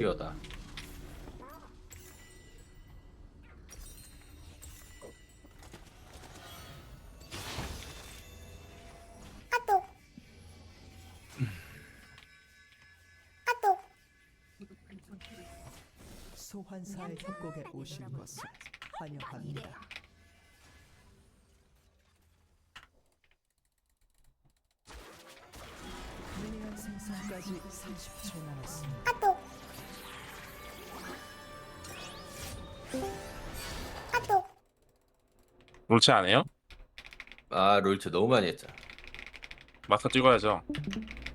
뛰어다. 소환사의 협곡에 오신 것을 환영합니다. 미니언 생성까지 30초 남았습니다. 롤체 안 해요? 아 롤체 너무 많이 했잖아. 마스터 찍어야죠.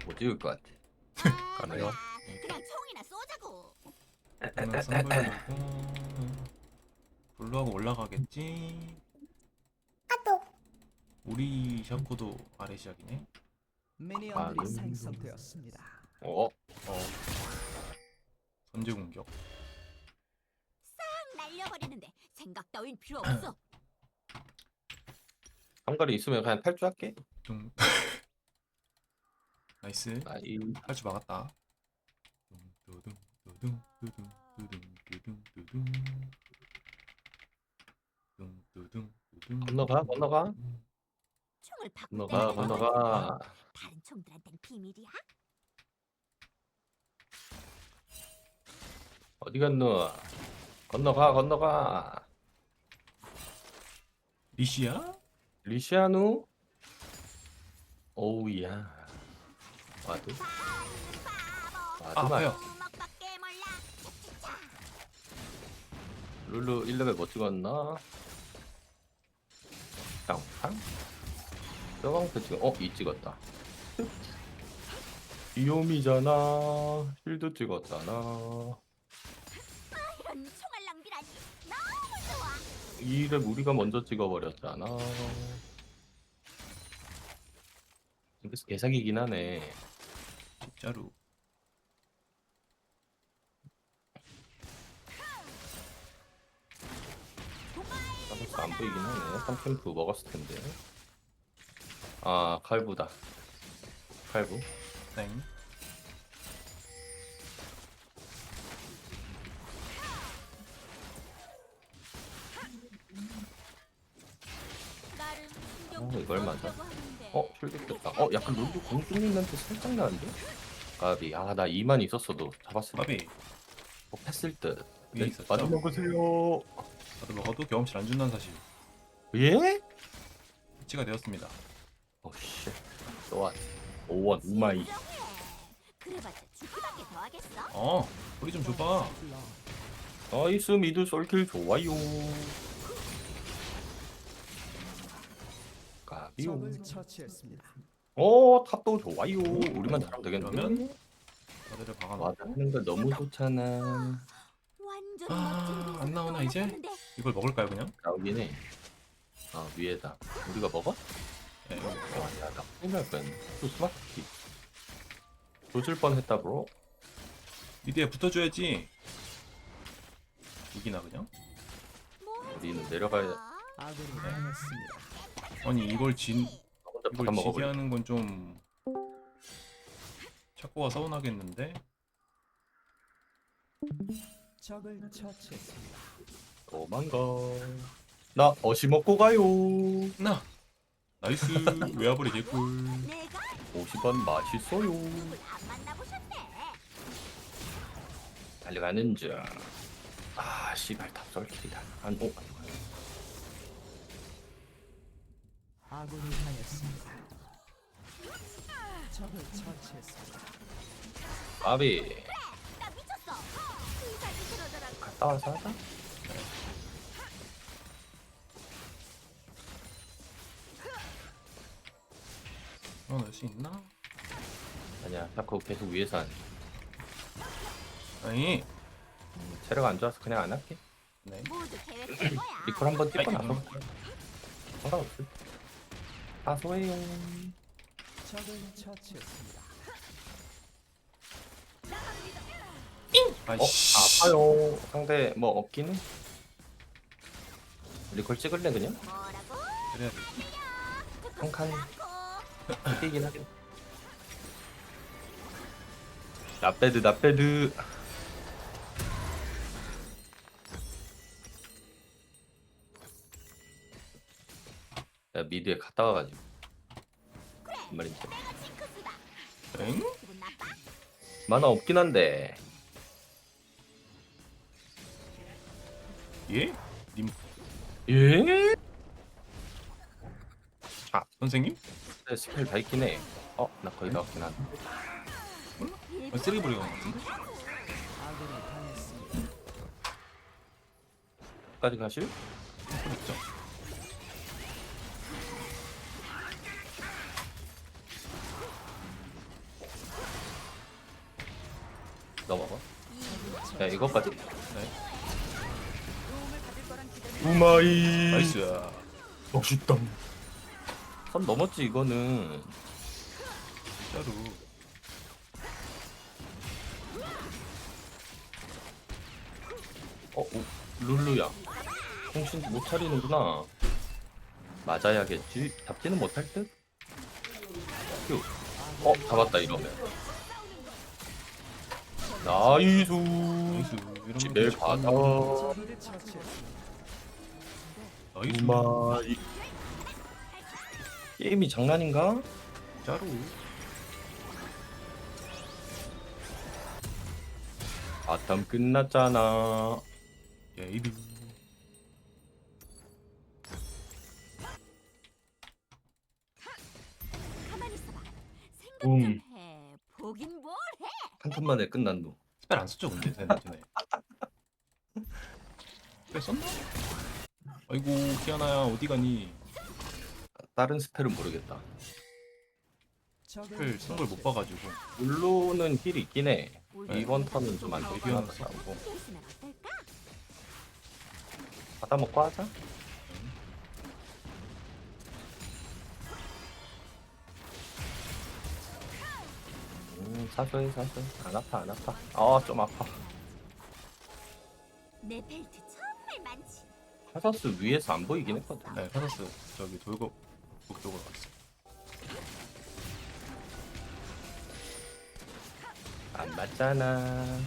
못 찍을 것 같아. 가네요. 그냥 총이나 쏘자고. 블루하고 올라가겠지. 우리 샤코도 아래 시작이네. 미니언들이 아, 생성되었습니다. 어? 어. 선제 공격. 생각 따윈 필요 없어. 한가리 있으면 그냥 탈주할게. 둥. 나이스. 아이 할줄 막았다. 둥두둥 두둥 두둥 두둥 두둥 두둥. 둥두둥 두둥. 건너가, 건너가. 총을 건너가 건너가. 다른 총들한텐 비밀이야? 어디 갔노? 건너가 건너가. 리시야? 리시아누? 오우야. 와도 와도 아, 말. 아파요. 룰루 1레벨 못 찍었나? 땅탕? 저방패 지금 어? 이 찍었다 비옴이잖아 실드 찍었잖아 이를 우리가 먼저 찍어버렸잖아. 그래서 개사기긴 하네. 진짜로. 안 보이긴 하네. 3캠프 먹었을 텐데. 아 칼부다. 칼부. 땡. 이걸 맞아. 어? 킬드 겠다 어? 약간 룰루 공주님한테 살짝 나는데? 까비 아 나 2만 있었어도 잡았을 때 바비 어, 했을 듯 위에 네, 있었죠. 먹으세요 나도 먹어도 경험치 안 준다는 사실 예? 일치가 되었습니다. 오씨 또한 5원 우마이 인정해. 그래봤자 죽기밖에 더 하겠어? 어, 우리 좀 줘봐. 나이스 미드 솔킬 좋아요 적을 처치했습니다. 어 탑도 좋아요 우리만 잘하면 되겠는데 그러면 다들 박아놓고 맞아 하는 거 너무 좋잖아 완전 아, 안 나오나, 이제? 이걸 먹을까요 그냥? 나오긴 해 아 위에다 우리가 먹어? 네. 와야나 큰일 날 뻔했네 또 스마트키 조질 뻔했다 브로 미드에 붙어줘야지. 이기나 그냥? 뭐 우리는 내려가야. 아군이 당했습니다. 아니 이걸 진 혼자 이걸 바꿔 지게 먹어버려 하는 건 좀 착고가 서운하겠는데? 적을 처치했습니다. 도망가 나 어시 먹고 가요 나 나이스 외화벌이 개꿀. 내가 50원 맛있어요 누굴 안 만나보셨대. 달려가는 중 아 씨발 탑설킬이다 한 오, 아군이 당했습니다. 적을 처치했습니다. 아비 나 미쳤어. 의사도 그러더라고. 갔다 와서 하자 어, 넣을 수 있나? 아니야 자꾸 계속 위에서 안 아니. 음, 체력 안 좋아서 그냥 안 할게 네. 모두 계획된 거야. 리콜 한번 찍고 나서 상관없어 사소해요 적을 처치했습니다. 어? 아이씨. 아파요 상대 뭐해 리콜 찍을래 그냥? 돼. 한칸 고 뛰긴 하긴. 나배드 나배드 미드에 갔다 와가지고 뭔 말인지. 엥? 만화 없긴 한데 예? 님 예? 선생님? 네, 스펠 다 있긴 해 어 나 거의 다 왔긴 한데 아, 버리고 간것 같은데? 끝까지 가실? 그랬죠? 야 이거까지 네. 우마이 나이스 멋있다 선 넘었지 이거는 진짜로 어, 오, 룰루야. 정신 못 차리는구나. 맞아야겠지. 잡지는 못할 듯? 휴. 어, 잡았다, 이러면. 나이스. 집에 거 가다. 나이스 우마이. 게임이 장난인가? 진짜로 아탐 끝났잖아. 생각 음. 한 턴만에 끝난 노. 스펠 안 썼죠 근데 쟤네 쟤네 스펠 썼나? 아이고 키아나야 어디 가니 다른 스펠은 모르겠다. 스펠 쓴걸 못 봐가지고 룰루는 힐이 있긴 해. 우리 이번 턴은 좀안 하다. 뛰어났어. 있으면 어떨까? 받아먹고 하자. 음, 사소해, 사소해. 안 아파, 안 아파. 아, 좀 아파. 내 벨트 정말 많지. 카서스 위에서 안 보이긴 했거든. 네 카사스 저기 돌고 북쪽으로 갔어 안 맞잖아.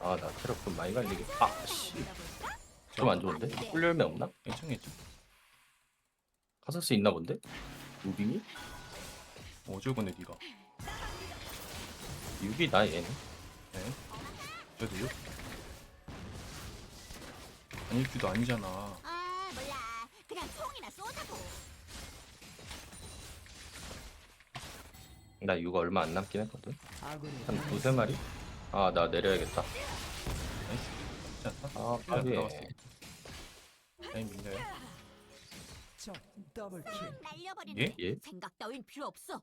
아, 나 체력 좀 많이 갈리게. 아, 씨. 좀 안 좋은데? 꿀열매 없나? 괜찮겠죠? 카서스 있나 본데? 무빙이? 어쩔 건데 니가 6이다, 얘는. 네 저도요? 아닐 줄도 아니잖아 아 몰라. 그냥 총이나 쏘자고. 나6 얼마 안 남긴 했거든. 한. 두세 마리? 아, 나 내려야겠다. 나이스 괜찮다 아, 필요 안 까비. 들어갔어 라인 밀려요 적 더블 킬. 날려버리는 예? 예? 생각 따윈 필요 없어.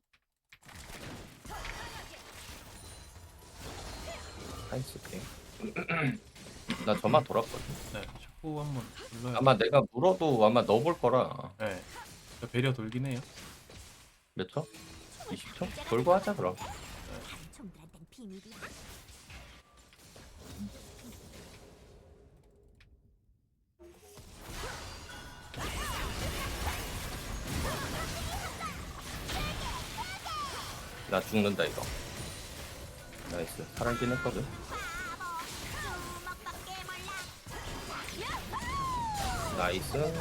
나이스 게 나 저만 돌았거든. 네 샤코 한번 불러야 아마 내가 물어도 아마 넣어볼 거라. 네. 저 배려 돌긴 해요 몇 초? 20초? 돌고 하자, 그럼. 비밀이야. 나 죽는다, 이거. 나이스. 살아있긴 했거든. 나이스.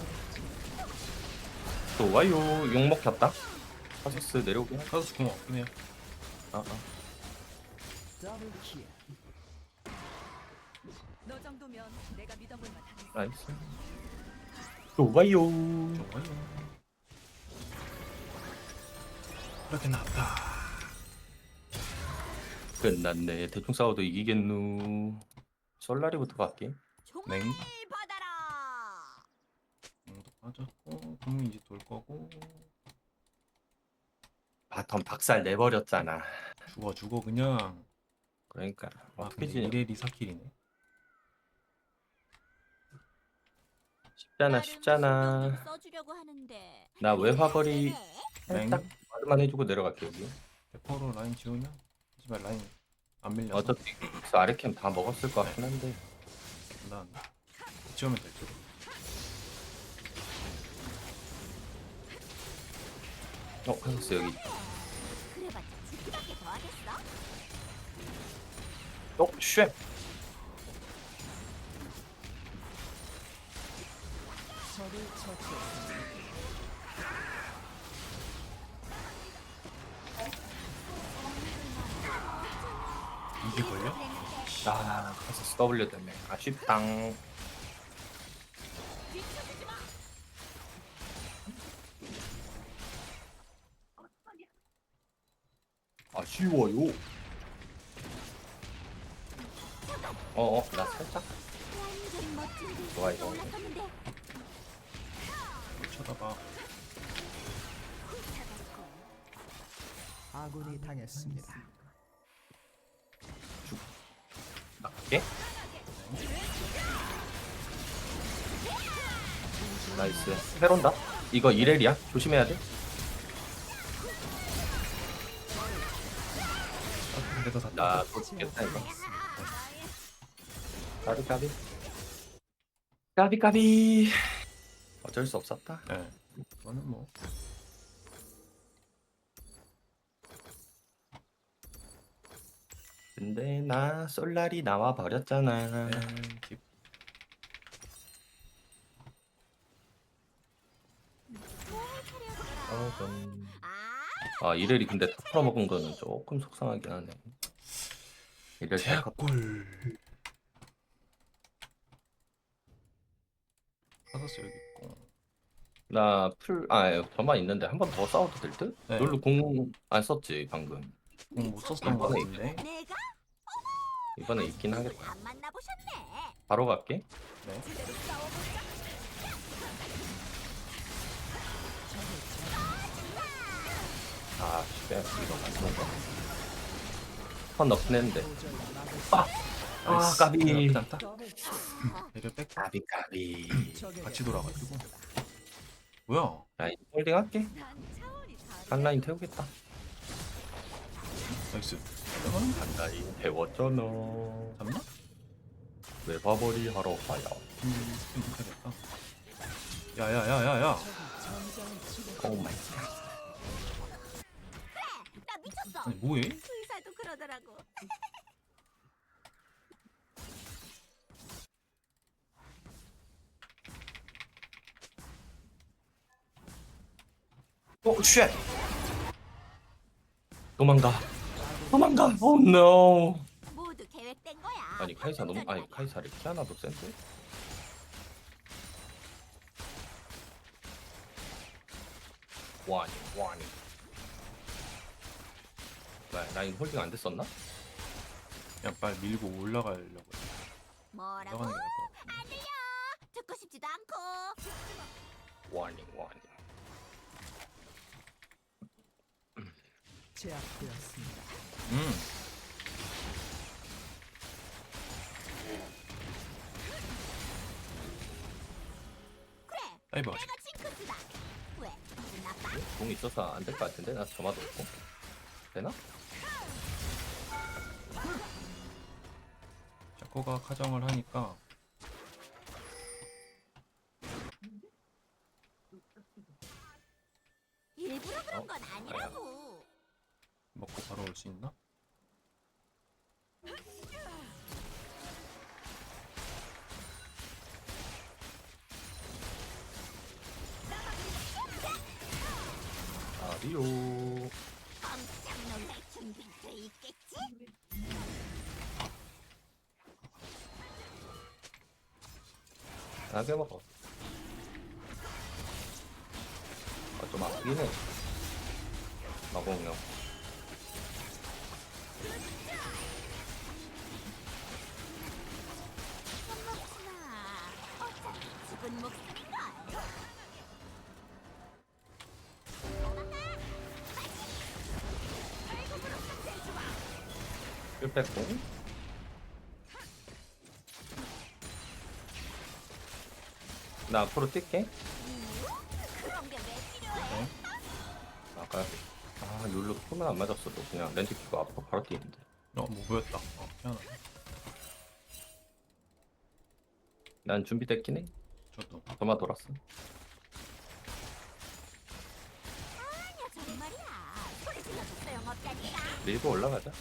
좋아요. 욕 먹혔다. 카서스 내려오긴 하 카사스 궁 없긴 해요 아, 아. 더블킬. 너 정도면 내가 믿어볼 만하겠어. 나이스. 좋아요. 좋아요 그렇게 나왔다 끝났네. 대충 싸워도 이기겠누. 솔라리부터 갈게. 냉. 받아라. 공도 빠졌고 공이 이제 돌 거고 바텀 박살 내버렸잖아. 죽어 죽어 그냥 그러니까 아 어떻게 근데 지냐. 이레리 사킬이네 쉽잖아, 다른 쉽잖아. 신경 좀 써주려고 하는데. 나 외화벌이 랭 살짝 말만 해주고 내려갈게 여기. 대포로 라인 지우면 씨발 라인 안 밀려. 어차피 그 아래캠 다 먹었을 것 같긴 한데 난 지우면 될 줄. 어? 카소스 여기 그래봤자 지키밖에 더 하겠어? 어? 쉣! 저를 처치했습니다. 아 카서스 W 때문에 아쉽당 아쉬워요 어어 나 살짝 좋아, 이거. 쳐다봐. 아군이 당했습니다. 나갈게 나이스. 헤론다? 이거 이렐이야? 조심해야 돼? 다나 죽겠다 이거. 까비 까비. 까비 까비. 어쩔 수 없었다. 네. 저는 뭐 근데 나 솔라리 나와 버렸잖아 좀... 아아 이렐이 근데 탑 풀어먹은 거는 조금 속상하긴 하네 생각 제약골. 카서스 여기 있고. 나 풀 아 저만 있는데 한 번 더 싸워도 될 듯? 네. 룰루 공안 썼지 방금 공못 썼던 거 이번에 같은데. 내가 이번에 있긴 하겠다 안 만나보셨네 바로 갈게 네. 제대로 아 진짜 이거 맞는 거. 턴 넣긴 했는데 아! 아 까비 다 더블 킬. 얘를 뺏고 까비 까비 같이 돌아가지고. 뭐야? 라인 홀딩 할게 난 차원이 다르. 한 라인 태우겠다 나이스. 한 라인 태웠잖아 잡나? 왜 바버리 하러 가야 음, 스킨 못하겠다. 야야야야야. 오 마이 나 미쳤어 아니 뭐해? 의사도 그러더라고 오 쉣! 도망가 도망가 오노 모두 계획된 거야 아니 카이사 너무 아니 카이사를 키아나도 센데? 와니 와니 라, 라인 홀딩 안 됐었나? 그냥 빨리 밀고 올라가려고. 뭐라고? 올라가는 게 나을 것 같아. 안 들려 듣고 싶지도 않고 와니 와니 제압되었습니다. 음. 그래 다이브 나빠? 공 있어서 안 될 것 같은데? 나 점화도 없고 되나? 자코가 카정을 하니까 일부러 그런 어? 건 아니라고 먹고 바로 올 수 있나? 아리오 깜짝 놀랄 준비돼 있겠지? 나게 먹어 아, 좀 아프긴 해 마공룡 1 뺐고. 나 앞으로 뛸게. 네. 아까 아 룰로 쏘면 안 맞았어도 그냥 렌즈 키고 앞으로 바로 뛰는데. 어, 뭐 보였다. 어, 희한하네. 난 준비됐긴 해. 저도. 저만 돌았어. 밀고 올라가자.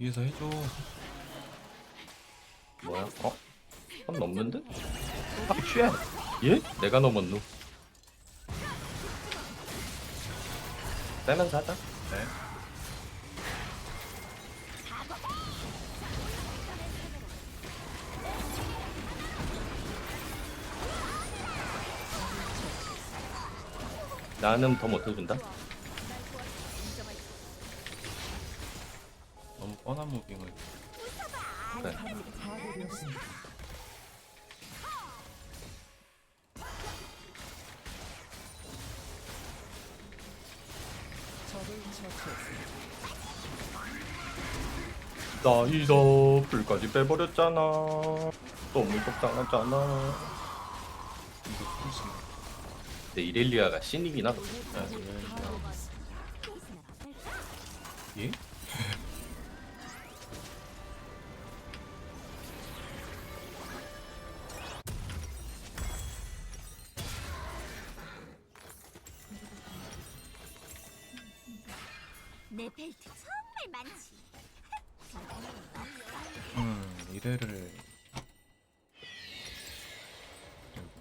위에서 해줘. 뭐야? 어? 선 넘는데? 아, 취해. 예? 내가 넘었노. 빼면서 하자. 네. 나는 더 못해준다. 뻔한 무빙을. 그래. 포탑이 파괴되었습니다. 적을 처치했습니다. 나이서 불까지 빼버렸잖아. 너무 속상하잖아. 이거. 근데 이렐리아가 신이긴 하다. 아, 네. 예? 내 벨트 정말 많지. 음, 이래를.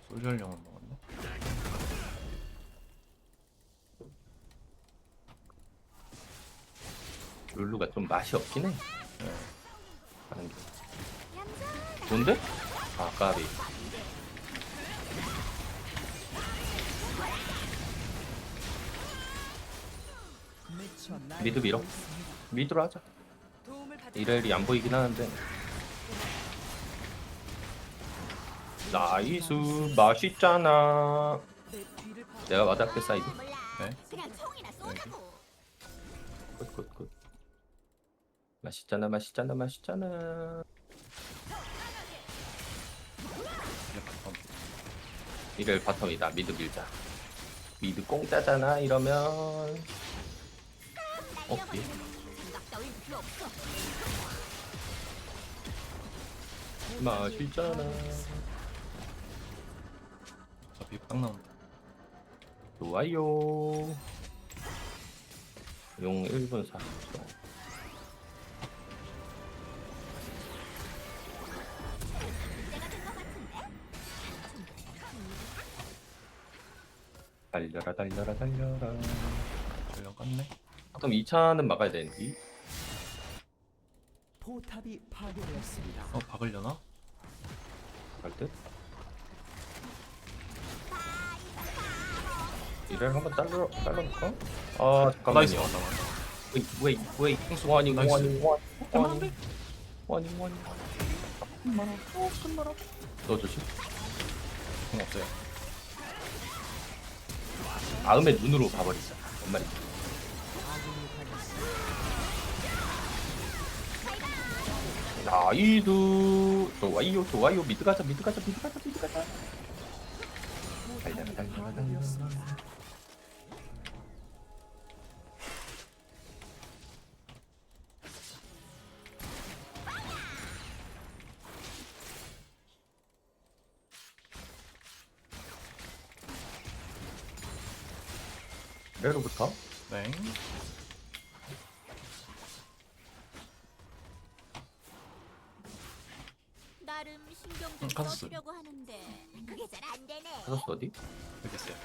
솔전령을 먹었네. 룰루가 좀 맛이 없긴 해. 네. 하는 게. 얌전한 좋은데? 아, 까비. 미드 밀어. 미드로 하자. 이렐이 안 보이긴 하는데. 나이스 맛있잖아. 내. 내가 맞았게 사이드. 네. 굿굿굿. 맛있잖아 맛있잖아 맛있잖아. 이렐 바텀이다. 미드 밀자. 미드 공짜잖아 이러면. 없어. 맛있잖아. 어차피 딱 나온다. 좋아요. 용 1분 40초. 달려라 달려라 달려라. 깠네. 그럼 2차는 막아야 되는데. 포탑이 파괴되었습니다. 어, 박으려나? 갈 듯. 이를 한번 잘라 잘라볼까? 아 나이스. 잠깐만요. 나이스. 웨이 웨이 웨이 원이 나이스. 원이 원이 원이 원이 원이 끝마라 어 끝마라 너 조심 공 없어요. 다음에 눈으로 봐버리자 엄마 나이도 좋아요 좋아요 미드 가자 미드 가자 미드 가자 미드 가자 달려라 달려라 달려라. 레로부터 네. 가졌어요. 써주려고 하는데 그게 잘 안 되네. 찾았어 어디? 알겠어요.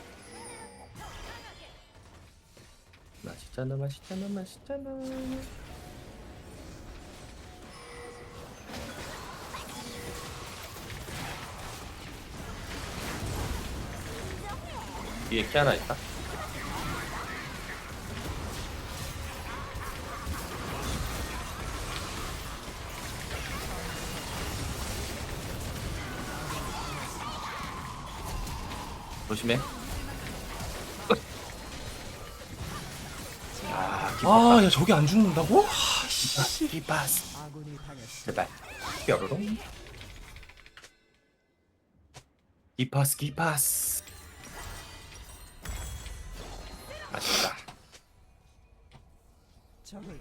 맛있잖아 맛있잖아 맛있잖아 뒤에 키 하나 있다 조심해 아 아, 야, 저게 안 죽는다고? 아, 씨. 당했습니다. 제발 뾰로롱 기파스 기파스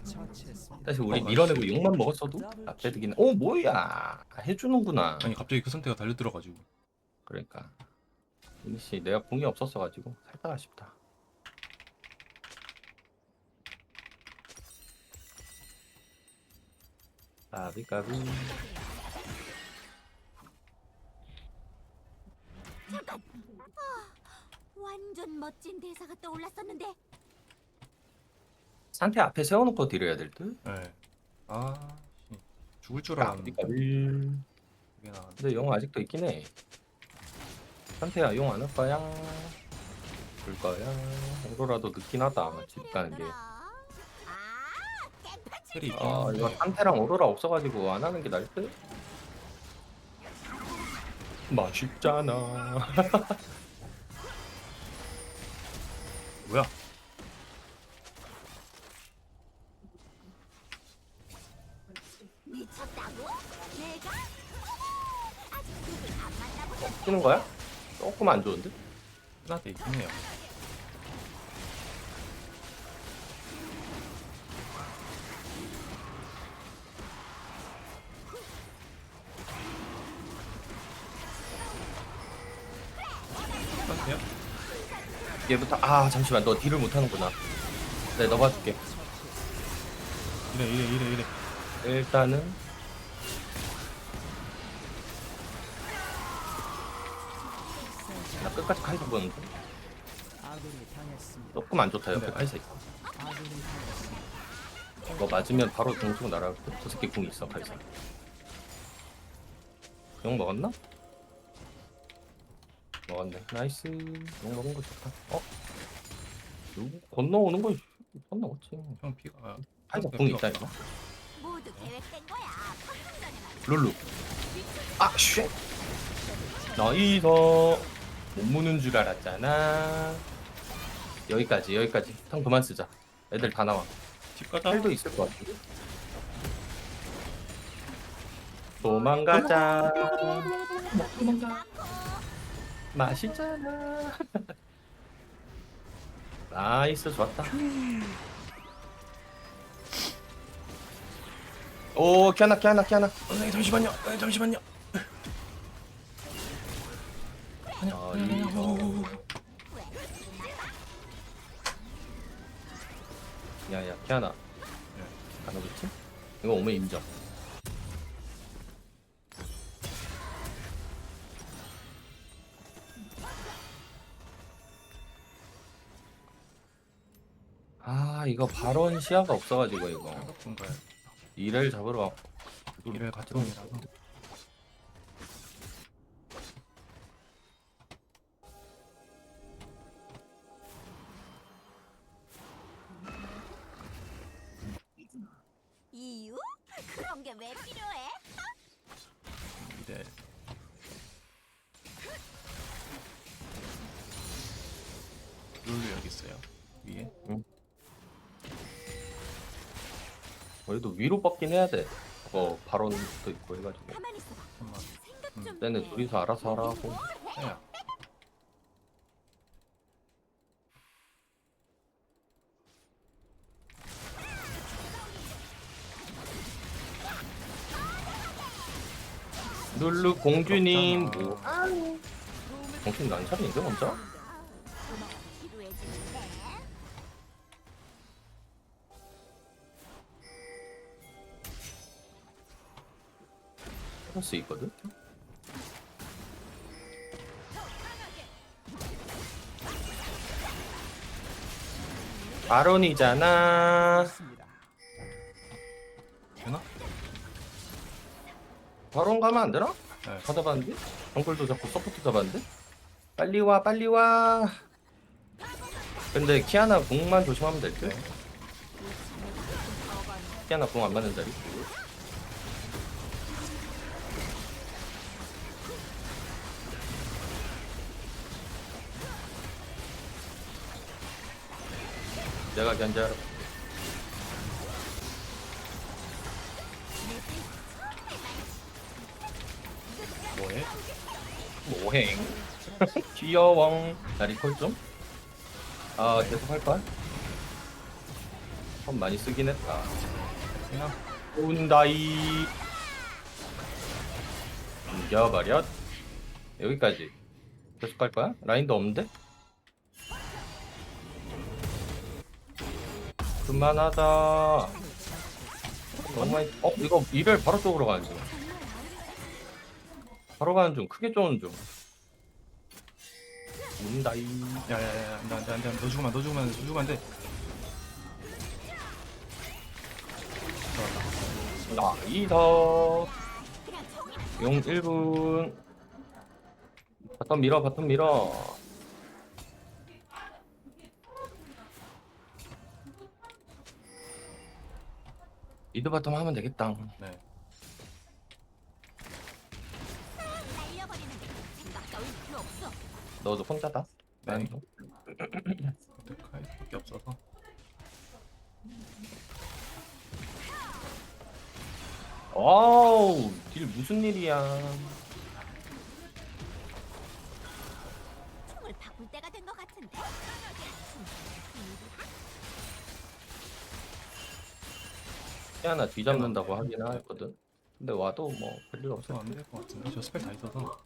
처치했습니다. 사실 우리 어, 밀어내고 맛있어. 욕만 먹었어도 나패드긴 오 뭐야 해주는구나 아니, 갑자기 그 상태가 달려들어가지고. 그러니까 이씨 내가 공이 없었어가지고 살짝 아쉽다 까비 까비 완전 멋진 대사가 떠올랐었는데 상태 앞에 세워놓고 딜 해야 될 듯? 네. 아 씨. 죽을 줄 까비 알았는데 까비 이게 나왔네. 근데 용 아직도 있긴 해 상태야 용안올 거야? 올 거야? 오로라도 늦긴 하다 집 가는 게아 텔이 있긴 아 한데 이거 상태랑 오로라 없어가지고 안 하는 게 나을 듯? 맛있잖아 뭐야? 미쳤다고? 내가? 아직 누굴 안 만나보고 뛰는 거야? 조금 안 좋은데? 나한테 있긴 해요. 똑같아요? 얘부터 아 잠시만 너 딜을 못하는구나 네너 봐줄게 이래 이래 이래 이래. 일단은 끝까지 카이사 보는데. 조금 안 좋다 옆에 네. 카이사 당했습니다. 이거 맞으면 바로 공속 날아갈 듯저 새끼 궁 있어 카이사 용 먹었나? 먹었네 나이스 용 먹은 거 좋다 어? 누구 건너오는 거 건너왔지 형 피가 카이사 형궁 있다. 이거 모두 계획된 거야 룰루 아 쉣! 나이서 못 무는 줄 알았잖아. 여기까지 여기까지. 형 그만 쓰자. 애들 다 나와. 집 가자. 헬도 있을 것 같은데 도망가자. 도망가 맛있잖아. 나이스 좋았다. 오 키아나 키아나 키아나 선생님 잠시만요. 선생님 잠시만요. 아, 이거. 야야 키아나 안 오겠지? 이거 오면 인정 아 이거 발언 시야가 없어가지고 이거 거야. 이를 잡으러 와 이를 같은 이라서. 왜 필요해? 이제 룰루 여기 있어요. 위에. 그래도 위로 뻗긴 해야 돼 그거 발언도 있고 해가지고 가만히 있어봐 잠깐만. 생각 음, 좀 쟤네 해. 둘이서 알아서 하라고 야. 룰루 공주님. 뭐 공주님 안 차리는데 혼자? 할수 있거든? 바론이잖아 바론 가면 안 되나? 네. 다 잡았는데? 정글도 잡고 서포트 잡았는데? 빨리 와 빨리 와 근데 키아나 궁만 조심하면 될 듯? 키아나 궁안 맞는 자리 내가 견제하라 뭐해? 모행 귀여워 나 리콜 좀? 아 계속 할까? 참 많이 쓰긴 했다 그냥 온다이 이겨버렸 여기까지 계속 갈 거야? 라인도 없는데? 그만하자 너무 많이 어 이거 이별 바로 쪽으로 중 바로 가는 중. 크게 쪼는 중. 운다이. 야야야 안돼 안돼 안돼 너 죽으면 안 돼 너 죽으면 안돼 너 죽으면 안돼. 나이서 용 1분. 바텀 밀어 바텀 밀어. 미드 바텀 하면 되겠다. 네 너도 혼자다. 네. 난도 근데 카이 밖에 없어서. 와우 딜 무슨 일이야. 총을 바꿀 때가 된 것 같은데. 하나 뒤잡는다고 하긴 했거든. 근데 와도 뭐 별일 없어 안될 것 같은데. 저 스펠 다 있어서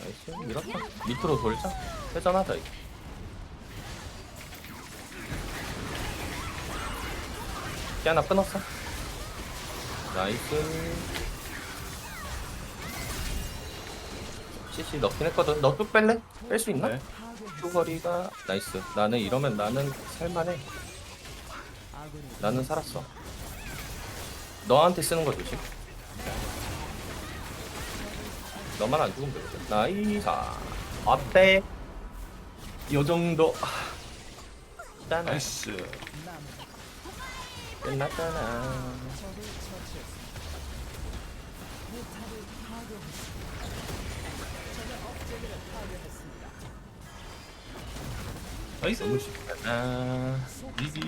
나이스. 밀었다. 밑으로 돌자. 회전하자 이거. 피 하나 끊었어. 나이스. CC 넣긴 했거든. 너쭉 뺄래? 뺄 수 있나? 네. 큐거리가 나이스. 나는 이러면 나는 살만해. 나는 살았어. 너한테 쓰는 거 조심 너만 안 죽으면 되거든. 나이사 어때? 요 정도. 짠 나이스. 끝났잖아. 나이스. 너무 쉽잖아. 이지.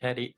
캐리